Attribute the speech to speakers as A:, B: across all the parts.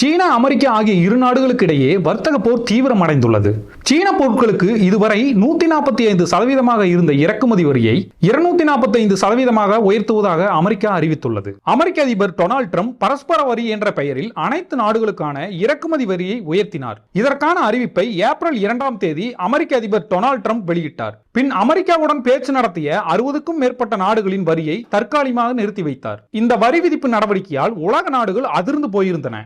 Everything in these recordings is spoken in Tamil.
A: சீனா அமெரிக்கா ஆகிய இரு நாடுகளுக்கு இடையே வர்த்தக போர் தீவிரமடைந்துள்ளது. சீன பொருட்களுக்கு இதுவரை நூத்தி நாற்பத்தி ஐந்து சதவீதமாக இருந்த இறக்குமதி வரியை இருநூத்தி நாற்பத்தி ஐந்து சதவீதமாக உயர்த்துவதாக அமெரிக்கா அறிவித்துள்ளது. அமெரிக்க அதிபர் டொனால்ட் ட்ரம்ப் பரஸ்பர வரி என்ற பெயரில் அனைத்து நாடுகளுக்கான இறக்குமதி வரியை உயர்த்தினார். இதற்கான அறிவிப்பை ஏப்ரல் இரண்டாம் தேதி அமெரிக்க அதிபர் டொனால்ட் ட்ரம்ப் வெளியிட்டார். பின் அமெரிக்காவுடன் பேச்சு நடத்திய அறுபதுக்கும் மேற்பட்ட நாடுகளின் வரியை தற்காலிகமாக நிறுத்தி வைத்தார். இந்த வரி விதிப்பு நடவடிக்கையால் உலக நாடுகள் அதிர்ந்து போயிருந்தன.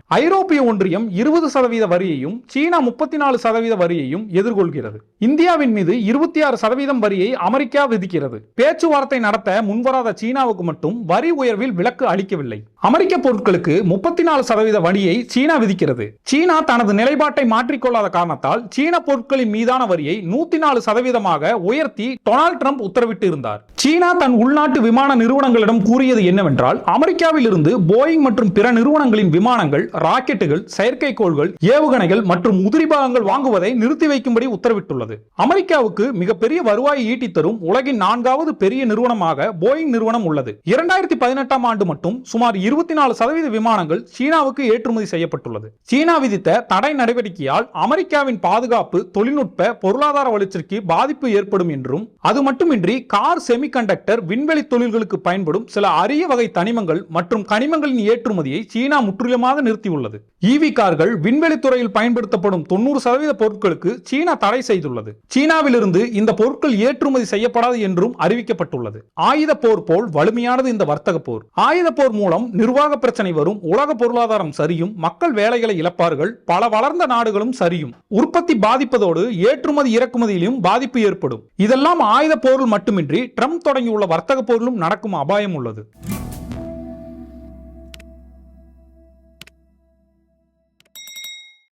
A: ஐரோப்பிய ஒன்றியம் இருபது சதவீத வரியையும் சீனா முப்பத்தி நாலு சதவீத வரியையும் எதிர்கொள்கிறது. இந்தியாவின் மீது இருபத்தி ஆறு சதவீதம் வரியை அமெரிக்கா விதிக்கிறது. பேச்சுவார்த்தை நடத்த முன்வராத சீனாவுக்கு மட்டும் வரி உயர்வில் விலக்கு அளிக்கவில்லை. அமெரிக்க பொருட்களுக்கு முப்பத்தி நாலு சதவீத வரியை சீனா விதிக்கிறது. சீனா தனது நிலைப்பாட்டை மாற்றிக்கொள்ளாத காரணத்தால் சீன பொருட்களின் மீதான வரியை நூத்தி நாலு சதவீதமாக உயர்த்தி டொனால்ட் ட்ரம்ப் உத்தரவிட்டு இருந்தார். சீனா தன் உள்நாட்டு விமான நிறுவனங்களிடம் கூறியது என்னவென்றால் அமெரிக்காவில் இருந்து போயிங் மற்றும் பிற நிறுவனங்களின் விமானங்கள் ராக்கெட்டுகள் செயற்கைக்கோள்கள் ஏவுகணைகள் மற்றும் உதிரி பாகங்கள் வாங்குவதை நிறுத்தி வைக்கும்படி உத்தரவிட்டுள்ளது. அமெரிக்காவுக்கு மிகப்பெரிய வருவாயை ஈட்டி தரும் உலகின் நான்காவது பெரிய நிறுவனமாக போயிங் நிறுவனம் உள்ளது. இரண்டாயிரத்தி பதினெட்டாம் ஆண்டு மட்டும் சுமார் இருபத்தி நாலு சதவீத விமானங்கள் சீனாவுக்கு ஏற்றுமதி செய்யப்பட்டுள்ளது. சீனா விதித்த தடை நடவடிக்கையால் அமெரிக்காவின் பாதுகாப்பு தொழில்நுட்ப பொருளாதார வளர்ச்சிக்கு பாதிப்பு ஏற்படும் என்றும் அது மட்டுமின்றி கார் செமிகண்டக்டர் விண்வெளி தொழில்களுக்கு பயன்படும் சில அரிய வகை தனிமங்கள் மற்றும் கனிமங்களின் ஏற்றுமதியை சீனா முற்றிலுமாக நிறுத்தியுள்ளது. ஈவி கார்கள் விண்வெளி துறையில் பயன்படுத்தப்படும் தொண்ணூறு சதவீத பொருட்களுக்கு சீனா தடை செய்துள்ளது. சீனாவிலிருந்து இந்த பொருட்கள் ஏற்றுமதி செய்யப்படாது என்றும் அறிவிக்கப்பட்டுள்ளது. ஆயுத போர் போல் வலிமையானது இந்த வர்த்தக போர். ஆயுத போர் மூலம் நிர்வாக பிரச்சனை வரும் உலக பொருளாதாரம் சரியும் மக்கள் வேலைகளை இழப்பார்கள் பல வளர்ந்த நாடுகளும் சரியும். உற்பத்தி பாதிப்பதோடு ஏற்றுமதி இறக்குமதியிலும் பாதிப்பு ஏற்படும். இதெல்லாம் ஆயுத போரில் மட்டுமின்றி ட்ரம்ப் தொடங்கியுள்ள வர்த்தக போரிலும் நடக்கும் அபாயம் உள்ளது.